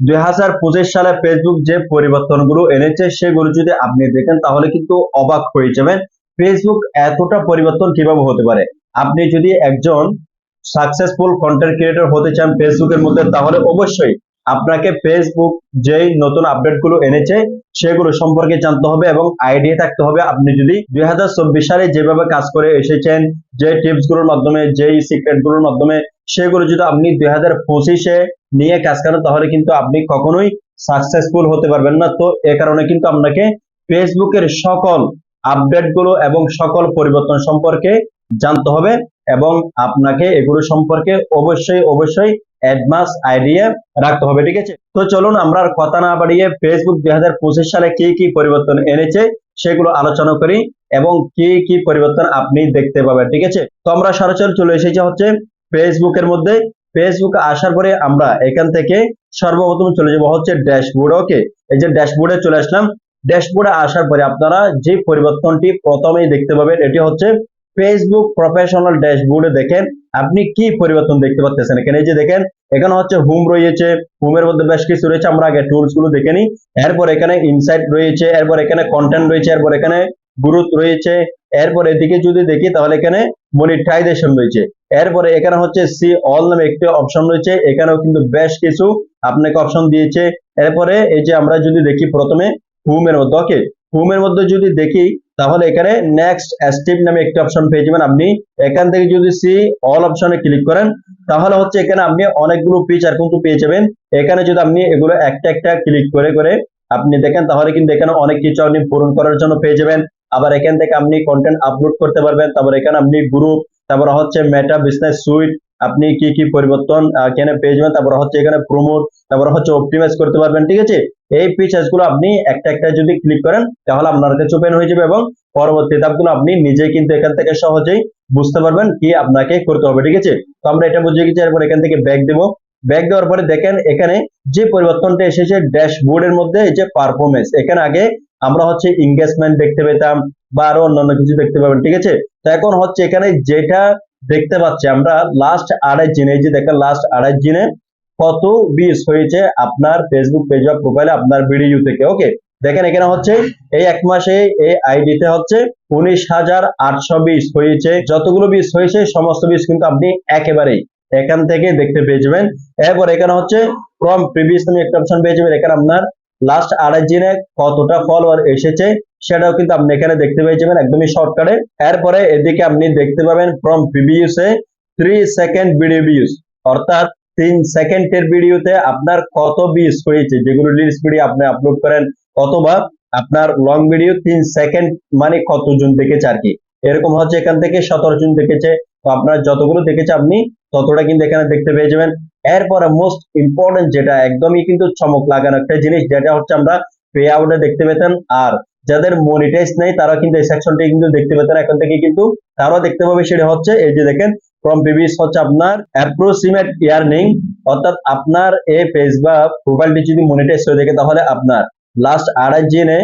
দুই সালে ফেসবুক যে পরিবর্তনগুলো এনেছে, সেগুলো যদি আপনি দেখেন, তাহলে কিন্তু অবাক হয়ে যাবেন ফেসবুক এতটা পরিবর্তন কীভাবে হতে পারে। আপনি যদি একজন সাকসেসফুল কন্টেন্ট ক্রিয়েটর হতে চান ফেসবুকের মধ্যে, তাহলে অবশ্যই আপনাকে ফেসবুক যেই নতুন আপডেটগুলো এনেছে, সেগুলো সম্পর্কে জানতে হবে এবং আইডিয়া থাকতে হবে। আপনি যদি দুই হাজার চব্বিশ সালে যেভাবে কাজ করে এসেছেন, যে টিপসগুলোর মাধ্যমে, যেই সিক্রেটগুলোর মাধ্যমে, সেগুলো যদি আপনি দুই হাজার পঁচিশে নিয়ে কাজ করেন, তাহলে কিন্তু আপনি কখনোই সাকসেসফুল হতে পারবেন না। তো এ কারণে কিন্তু আপনাকে ফেসবুকের সকল আপডেটগুলো এবং সকল পরিবর্তন সম্পর্কে জানতে হবে এবং আপনাকে এগুলো সম্পর্কে অবশ্যই অবশ্যই অ্যাডভান্স আইডিয়া রাখতে হবে, ঠিক আছে? তো চলুন আমরা কথা না বাড়িয়ে ফেসবুক দুই হাজার পঁচিশ সালে কি কি পরিবর্তন এনেছে সেগুলো আলোচনা করি এবং কি কি পরিবর্তন আপনি দেখতে পাবেন, ঠিক আছে? তো আমরা সরাসরি চলে এসেছি হচ্ছে ফেসবুকের মধ্যে। ফেসবুক আসার পরে আমরা এখান থেকে সর্বপ্রথম চলে যাব হচ্ছে ড্যাশবোর্ড ওকে এই যে ড্যাশবোর্ডে চলে আসলাম। ড্যাশবোর্ডে আসার পরে আপনারা যে পরিবর্তনটি প্রথমেই দেখতে পাবেন, এটি হচ্ছে ফেসবুক প্রফেশনাল ড্যাশবোর্ডে দেখেন, আপনি কি পরিবর্তন দেখতে পাচ্ছেন এখানে? এই যে দেখেন, এখানে হচ্ছে হোম রয়েছে হোমের মধ্যে বেশ কিছু রয়েছে, আমরা আগে টুলসগুলো দেখে নিই। এরপর এখানে ইনসাইট রয়েছে, এরপর এখানে কন্টেন্ট রয়েছে, এরপর এখানে গ্রুথ রয়েছে, এরপর এদিকে যদি দেখি তাহলে এখানে মনিটাইজেশন রয়েছে। এরপরে এখানে হচ্ছে সি অল নামে একটি অপশন রয়েছে। এখানেও কিন্তু বেশ কিছু আপনাকে অপশন দিয়েছে। এরপরে এই যে আমরা যদি দেখি প্রথমে হোমের মধ্যে ওকে হোমের মধ্যে যদি দেখি, তাহলে এখানে নেক্সট স্টেপ নামে একটি অপশন পেয়ে যাবেন আপনি। এখান থেকে যদি সি অল অপশনে ক্লিক করেন, তাহলে হচ্ছে এখানে আপনি অনেকগুলো ফিচার কিন্তু পেয়ে যাবেন। এখানে যদি আপনি এগুলো একটা একটা ক্লিক করে করে আপনি দেখেন, তাহলে কিন্তু এখানে অনেক কিছু আপনি পূরণ করার জন্য পেয়ে যাবেন। আবার এখান থেকে আপনি কন্টেন্ট আপলোড করতে পারবেন। তারপর এখানে আপনি গ্রুপ তারপর হচ্ছে মেটা বিজনেস সুইট আপনি কি কি পরিবর্তন এখানে পেয়ে যাবেন, তারপর হচ্ছে এখানে প্রমোট তারপর হচ্ছে অপটিমাইজ করতে পারবেন, ঠিক আছে? এই ফিচার্সগুলো আপনি একটা একটা যদি ক্লিক করেন, তাহলে আপনার কাছে ওপেন হয়ে যাবে এবং পরবর্তী ধাপগুলো আপনি নিজে কিন্তু এখান থেকে সহজেই বুঝতে পারবেন কি আপনাকে করতে হবে, ঠিক আছে? তো আমরা এটা বুঝে গেছি এরপর এখান থেকে ব্যাক দেবো। ব্যাক দেওয়ার পরে দেখেন, এখানে যে পরিবর্তনটা এসেছে ড্যাশবোর্ডের মধ্যে এই যে পারফরমেন্স এখানে আগে আমরা হচ্ছে এঙ্গেজমেন্ট দেখতে পেতাম বা আরও অন্যান্য কিছু দেখতে পাবেন, ঠিক আছে? তো এখন হচ্ছে এখানে যেটা দেখতে পাচ্ছি আমরা লাস্ট আড়াই দিনে এই যে দেখেন লাস্ট আড়াই দিনে কত বিস হয়েছে আপনার ফেসবুক পেজ বা প্রোফাইলে আপনার ভিডিও থেকে ওকে দেখেন এখানে হচ্ছে এই এক মাসে এই আইডিতে হচ্ছে উনিশ হাজার আটশো বিশ হয়েছে। যতগুলো বিস হয়েছে, সমস্ত বিস কিন্তু আপনি একেবারেই এখান থেকে দেখতে পেয়ে যাবেন। এরপর এখানে হচ্ছে ফ্রম প্রিভিয়াস নামে একটা অপশন পেয়ে যাবেন, এখানে আপনার লাস্ট আড়াই দিনে কতটা ফলোয়ার এসেছে সেটাও কিন্তু আপনি এখানে দেখতে পেয়ে একদমই শর্টকাটে এরপরে এদিকে আপনি দেখতে পাবেন ফ্রম প্রিভিয়াসে থ্রি সেকেন্ড ভিডিও ভিউজ অর্থাৎ তিন সেকেন্ডের ভিডিওতে আপনার কত ভিউজ হয়েছে? যেগুলো রিলস ভিডিও আপনি আপলোড করেন অথবা আপনার লং ভিডিও তিন সেকেন্ড মানে কতজন দেখেছে আর কি? এরকম হচ্ছে এখান থেকে সতেরো জন দেখেছে। তো আপনার যতগুলো দেখেছে আপনি, ততটা কিন্তু এখানে দেখতে পেয়ে যাবেন। এরপরে মোস্ট ইম্পর্টেন্ট যেটা, একদমই কিন্তু চমক লাগানো একটা জিনিস, যেটা হচ্ছে আমরা পে আউটে দেখতে পেতেন। আর যাদের মনিটাইজ নেই তারা কিন্তু এই সেকশনটি কিন্তু দেখতে পেতেন। এখন থেকে কিন্তু তারাও দেখতে পাবে, সেটা হচ্ছে এই যে দেখেন ফ্রম প্রিভিয়াস হচ্ছে আপনার অ্যাপ্রোক্সিমেট ইয়ার্নিং অর্থাৎ আপনার এই পেজ বা প্রোফাইলটি যদি মনিটাইজ হয়ে থাকে, তাহলে আপনার লাস্ট আড়াই জেনে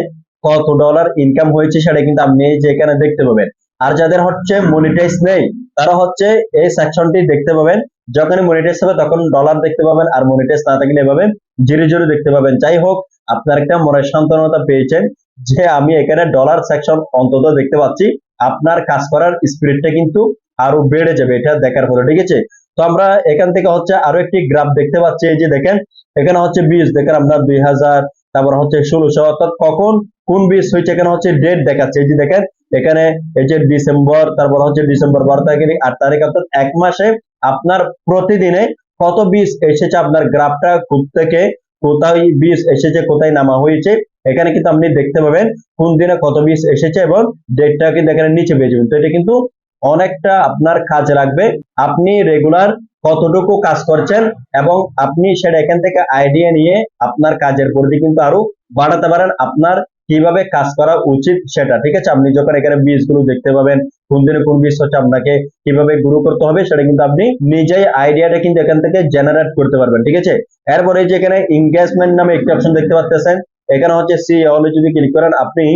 কত ডলার ইনকাম হয়েছে, সেটা কিন্তু আপনি এই যে এখানে দেখতে পাবেন। আর যাদের হচ্ছে মনিটাইজ নেই তারা হচ্ছে এই সেকশনটি দেখতে পাবেন। যখনই মনিটাইজ হবে তখন ডলার দেখতে পাবেন আর মনিটাইজ না থাকলে এভাবে জিরো জিরো দেখতে পাবেন। যাই হোক আপনার একটা মনের সান্ত্বনতা পেয়েছেন যে আমি এখানে ডলার সেকশন অন্তত দেখতে পাচ্ছি। আপনার কাজ করার স্পিরিটটা কিন্তু আরও বেড়ে যাবে এটা দেখার পরে ঠিক আছে? তো আমরা এখান থেকে হচ্ছে আরও একটি গ্রাফ দেখতে পাচ্ছি এই যে দেখেন এখানে হচ্ছে বীজ দেখেন আপনার দুই হাজার তারপর হচ্ছে ষোলোশো অর্থাৎ কখন কোন বীজ হয়েছে এখানে হচ্ছে ডেট দেখাচ্ছে এই যে দেখেন এখানে এই যে ডিসেম্বর, তারপর হচ্ছে ডিসেম্বর বারো তারিখ আট তারিখ অর্থাৎ এক মাসে আপনার প্রতিদিনে কত বীজ এসেছে আপনার গ্রাফটা খুব থেকে, কোথায় বীজ এসেছে, কোথায় নামা হয়েছে, এখানে কিন্তু আপনি দেখতে পাবেন কোন দিনে কত বীজ এসেছে এবং ডেটটা কিন্তু এখানে নিচে পেয়ে যাবেন। তো এটা কিন্তু অনেকটা আপনার কাজে লাগবে। আপনি রেগুলার কতটুকু কাজ করছেন এবং আপনি সেটা এখান থেকে আইডিয়া নিয়ে আপনার কাজের প্রতি কিন্তু আরও বাড়াতে পারেন, আপনার কীভাবে কাজ করা উচিত সেটা, ঠিক আছে? আপনি যখন এখানে বীজগুলো দেখতে পাবেন, কোন দিনে কোন বীজ হচ্ছে আপনাকে কীভাবে গ্রো করতে হবে, সেটা কিন্তু আপনি নিজেই আইডিয়াটা কিন্তু এখান থেকে জেনারেট করতে পারবেন, ঠিক আছে? এরপরে যে এখানে এঙ্গেজমেন্ট নামে একটি অপশন দেখতে পাচ্ছেন এখানে হচ্ছে সি অলে যদি ক্লিক করেন, আপনি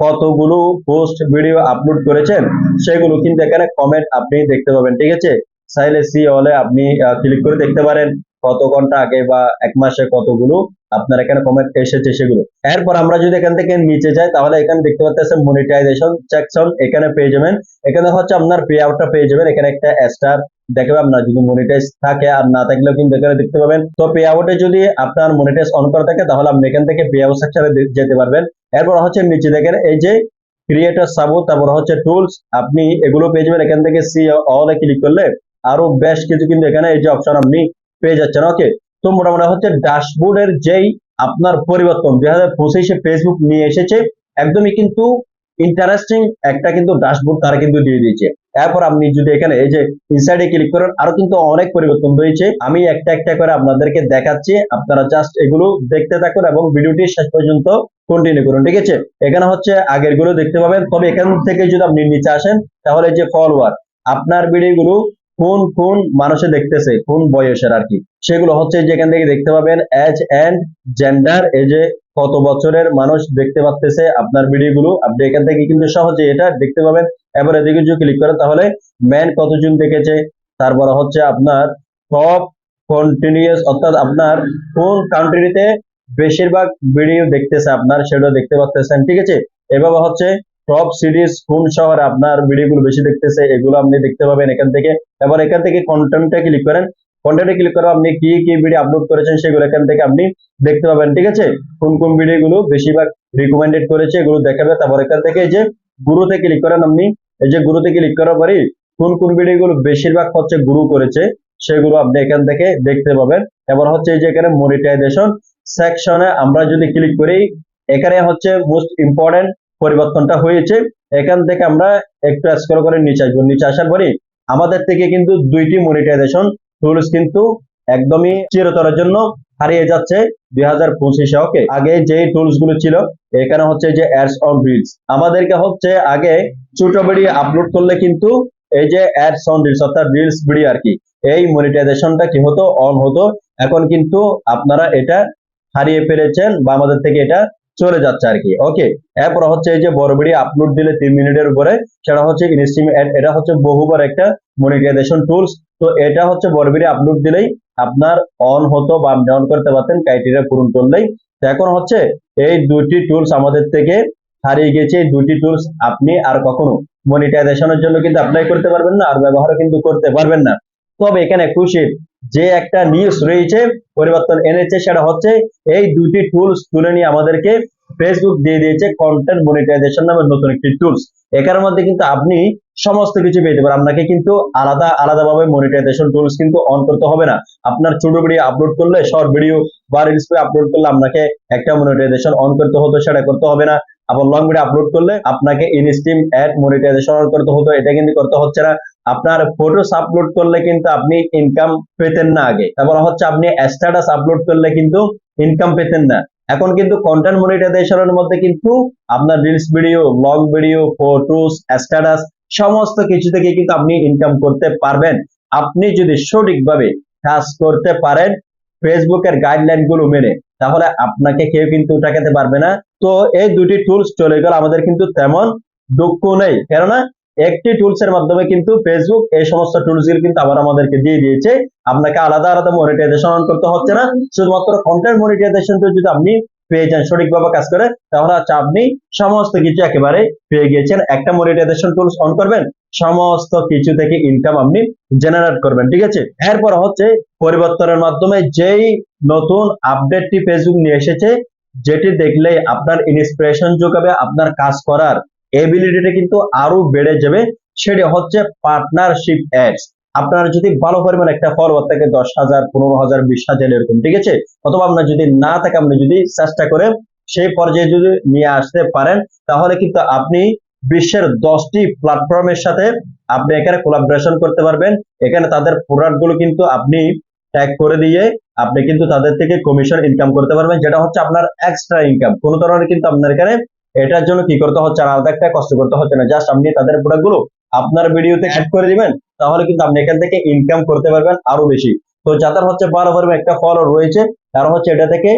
কতগুলো পোস্ট ভিডিও আপলোড করেছেন, সেগুলো কিন্তু এখানে কমেন্ট আপনি দেখতে পাবেন, ঠিক আছে? চাইলে সি অলে আপনি ক্লিক করে দেখতে পারেন। কত ঘণ্টা আগে বা এক মাসে কতগুলো, আপনার এখানে কমেন্ট এসেছে সেগুলো। এরপর আমরা যদি এখান থেকে নিচে যাই, তাহলে এখানে দেখতে পাচ্ছেন মনিটাইজেশন সেকশন এখানে পেয়ে যাবেন। এখানে হচ্ছে আপনার পে আউটটা পেয়ে যাবেন। এখানে একটা স্টার দেখবে আপনার যদি মনিটাইজ থাকে আর না থাকলেও কিন্তু এখানে দেখতে পাবেন। তো পে আউটে যদি আপনার মনিটাইজ অন করা থাকে, তাহলে আপনি এখান থেকে পে আউট সেকশনে যেতে পারবেন। এরপর হচ্ছে নিচে দেখেন, এই যে ক্রিয়েটর সাবু, তারপর হচ্ছে টুলস আপনি এগুলো পেয়ে যাবেন। এখান থেকে সি অলে ক্লিক করলে আরও বেশ কিছু কিন্তু এখানে এই যে অপশন আপনি পেয়ে যাচ্ছেন। ওকে তো মোটামুটি হচ্ছে ড্যাশবোর্ডের যেই আপনার পরিবর্তন দুই হাজার পঁচিশে ফেসবুক নিয়ে এসেছে, একদমই কিন্তু ইন্টারেস্টিং একটা কিন্তু ড্যাশবোর্ড তারা কিন্তু দিয়ে দিয়েছে। এরপর আপনি যদি এখানে এই যে ইনসাইডে ক্লিক করেন, আরও কিন্তু অনেক পরিবর্তন রয়েছে। আমি একটা একটা করে আপনাদেরকে দেখাচ্ছি, আপনারা জাস্ট এগুলো দেখতে থাকুন এবং ভিডিওটি শেষ পর্যন্ত কন্টিনিউ করুন, ঠিক আছে? এখানে হচ্ছে আগেরগুলো দেখতে পাবেন। তবে এখান থেকে যদি আপনি নিচে আসেন, তাহলে যে ফলোয়ার আপনার ভিডিওগুলো কোন কোন মানুষে দেখতেছে, কোন বয়সের আর কি, সেগুলো হচ্ছে যেখান থেকে দেখতে পাবেন এজ এন্ড জেন্ডার এই যে কত বছরের মানুষ দেখতে পাচ্তেছে আপনার ভিডিওগুলো আপনি এখান থেকে কিন্তু সহজে এটা দেখতে পাবেন। এবার এদিকে যদি ক্লিক করেন, তাহলে ম্যান কতজন দেখেছে, তারপরে হচ্ছে আপনার টপ কন্টিনিউয়াস অর্থাৎ আপনার কোন কান্ট্রিতে বেশিরভাগ ভিডিও দেখতেছে আপনার সেটা দেখতে পাচ্ছেন ঠিক আছে? এভাবে হচ্ছে টপ সিরিজ কোন শহরে আপনার ভিডিওগুলো বেশি দেখতেছে, এগুলো আপনি দেখতে পাবেন এখান থেকে। এবার এখান থেকে কন্টেন্টে ক্লিক করেন। কন্টেন্টে ক্লিক করে আপনি কি কি ভিডিও আপলোড করেছেন সেগুলো এখান থেকে আপনি দেখতে পাবেন, ঠিক আছে? কোন কোন ভিডিওগুলো বেশিরভাগ রিকমেন্ডেড করেছে, এগুলো দেখাবে। তারপর এখান থেকে যে গুরুতে ক্লিক করেন আপনি, এই যে গুরুতে ক্লিক করার পরে কোন কোন ভিডিওগুলো বেশিরভাগ হচ্ছে গুরু করেছে, সেগুলো আপনি এখান থেকে দেখতে পাবেন। এবার হচ্ছে এই যে এখানে মনিটাইজেশন সেকশনে আমরা যদি ক্লিক করি, এখানে হচ্ছে মোস্ট ইম্পর্টেন্ট পরিবর্তনটা হয়েছে, এখান থেকে আমরা একটু স্ক্রল করে নিচে আসব। নিচে আসার পরে আমাদের থেকে কিন্তু দুইটি মনিটাইজেশন টুলস কিন্তু একদমই চিরতরের জন্য হারিয়ে যাচ্ছে দুই হাজার পঁচিশে ওকে আগে যে টুলসগুলো ছিল, এখানে হচ্ছে যে অ্যাডস অন রিলস আমাদেরকে হচ্ছে আগে ছোট ভিডিও আপলোড করলে কিন্তু এই যে অ্যাডস অন রিলস অর্থাৎ রিলস ভিডিও আর কি, এই মনিটাইজেশনটা কি হতো অন হতো। এখন কিন্তু আপনারা এটা হারিয়ে ফেলেছেন বা আমাদের থেকে এটা চলে যাচ্ছে আর কি ওকে এরপর হচ্ছে এই যে বড় ভিডিও আপলোড দিলে তিন মিনিটের উপরে, সেটা হচ্ছে এটা হচ্ছে বহুবার একটা মনিটাইজেশন টুলস তো এটা হচ্ছে বড় ভিডিও আপলোড দিলেই আপনার অন হতো বা অন করতে পারতেন ক্রাইটেরিয়া পূরণ করলেই। এখন হচ্ছে এই দুটি টুলস আমাদের থেকে হারিয়ে গেছে, এই দুটি টুলস আপনি আর কখনো মনিটাইজেশনের জন্য কিন্তু অ্যাপ্লাই করতে পারবেন না, আর ব্যবহারও কিন্তু করতে পারবেন না। তবে এখানে খুশির যে একটা নিউজ রয়েছে, পরিবর্তন এনেছে, সেটা হচ্ছে এই দুটি টুলস তুলে নিয়ে আমাদেরকে ফেসবুক দিয়ে দিয়েছে কন্টেন্ট মনিটাইজেশন নামে নতুন একটি টুলস এখানের মধ্যে কিন্তু আপনি সমস্ত কিছু পেতে পারেন। আপনাকে কিন্তু আলাদা আলাদাভাবে মনিটাইজেশন টুলস কিন্তু অন করতে হবে না। আপনার ছোট ভিডিও আপলোড করলে শর্ট ভিডিও বা রিলস আপলোড করলে আপনাকে একটা মনিটাইজেশন অন করতে হতো, সেটা করতে হবে না। আবার লং ভিডিও আপলোড করলে আপনাকে ইনস্টিম অ্যাড মনিটাইজেশন করতে হতো, এটা কিন্তু করতে হচ্ছে না। আপনার ফটোস আপলোড করলে কিন্তু আপনি ইনকাম পেতেন না আগে। তারপর হচ্ছে আপনি স্ট্যাটাস আপলোড করলে কিন্তু ইনকাম পেতেন না। এখন কিন্তু কন্টেন্ট মনিটাইজেশনের মধ্যে কিন্তু আপনার reels video long video photos status সমস্ত কিছু থেকে কিন্তু আপনি ইনকাম করতে পারবেন। আপনি যদি সঠিকভাবে কাজ করতে পারেন ফেসবুকের গাইডলাইনগুলো মেনে, তাহলে আপনাকে কেউ কিন্তু টাকাতে পারবে না। তো এই দুটি টুলস চলে গেল, আমাদের কিন্তু তেমন দুঃখ নেই। কেননা একটি টুলস এর মাধ্যমে কিন্তু ফেসবুক এই সমস্ত টুলসগুলো কিন্তু আবার আমাদেরকে দিয়ে দিয়েছে। আপনাকে আলাদা আলাদা মনিটাইজেশন অন করতে হচ্ছে না। শুধুমাত্র কন্টেন্ট মনিটাইজেশন যদি আপনি পেয়ে যান, সঠিকভাবে কাজ করে, তাহলে হচ্ছে আপনি সমস্ত কিছু একেবারে পেয়ে গিয়েছেন। একটা মনিটাইজেশন টুলস অন করবেন, সমস্ত কিছু থেকে ইনকাম আপনি জেনারেট করবেন, ঠিক আছে? এরপর হচ্ছে পরিবর্তনের মাধ্যমে যেই নতুন আপডেটটি ফেসবুক নিয়ে এসেছে, যেটি দেখলে আপনার ইন্সপিরেশন যোগাবে, আপনার কাজ করার এবিলিটিটা কিন্তু আরও বেড়ে যাবে। সেটা হচ্ছে পার্টনারশিপ অ্যাডস আপনার যদি ভালো পরিমাণ একটা ফলোয়ার থাকে দশ হাজার, পনেরো হাজার, বিশ হাজার এরকম, ঠিক আছে? অথবা আপনার যদি না থাকে, আপনি যদি চেষ্টা করে সেই পর্যায়ে যদি নিয়ে আসতে পারেন, তাহলে কিন্তু আপনি বিশ্বের দশটি প্ল্যাটফর্মের সাথে আপনি এখানে কোলাবোরেশন করতে পারবেন। এখানে তাদের প্রোডাক্টগুলো কিন্তু আপনি ট্যাগ করে দিয়ে আপনি কিন্তু তাদের থেকে কমিশন ইনকাম করতে পারবেন, যেটা হচ্ছে আপনার এক্সট্রা ইনকাম কোনো ধরনের কিন্তু আপনার এখানে এটার জন্য কি করতে হচ্ছে? আর আলাদা একটা কষ্ট করতে হচ্ছে না। জাস্ট আপনি তাদের প্রোডাক্টগুলো আপনার ভিডিওতে অ্যাড করে দিবেন, তাহলে কিন্তু আপনি এখান থেকে ইনকাম করতে পারবেন আরও বেশি। তো যাদের হচ্ছে বারো বারো, একটা ফলো রয়েছে, তারা হচ্ছে এটা থেকে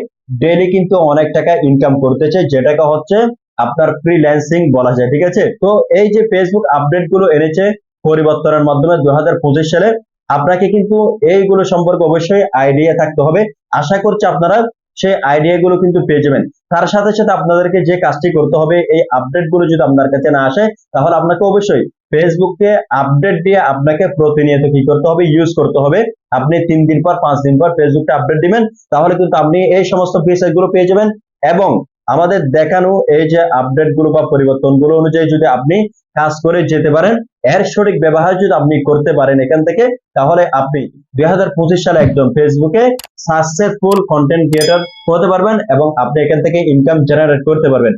ডেইলি কিন্তু অনেক টাকা ইনকাম করতেছে, যেটাকে হচ্ছে আপনার ফ্রিল্যান্সিং বলা যায়, ঠিক আছে? তো এই যে ফেসবুক আপডেটগুলো এনেছে পরিবর্তনের মাধ্যমে দুই হাজার পঁচিশ সালে, আপনাকে কিন্তু এইগুলো সম্পর্কে অবশ্যই আইডিয়া থাকতে হবে। আশা করছি আপনারা সেই আইডিয়া গুলো কিন্তু পেয়ে যাবেন। তার সাথে সাথে আপনাদেরকে যে কাজটি করতে হবে, এই আপডেটগুলো যদি আপনার কাছে না আসে, তাহলে আপনাকে অবশ্যই ফেসবুককে আপডেট দিয়ে আপনাকে প্রতিনিয়ত কি করতে হবে ইউজ করতে হবে। আপনি তিন দিন পর, পাঁচ দিন পর ফেসবুকটা আপডেট দিবেন, তাহলে কিন্তু আপনি এই সমস্ত ফিচারগুলো পেয়ে যাবেন এবং আমাদের দেখানো এই যে আপডেটগুলো বা পরিবর্তনগুলো অনুযায়ী যদি আপনি কাজ করে যেতে পারেন, এর সঠিক ব্যবহার যদি আপনি করতে পারেন এখান থেকে, তাহলে আপনি দুই হাজার পঁচিশ সালে একদম ফেসবুকে সাকসেসফুল কন্টেন্ট ক্রিয়েটর হতে পারবেন এবং আপনি এখান থেকে ইনকাম জেনারেট করতে পারবেন।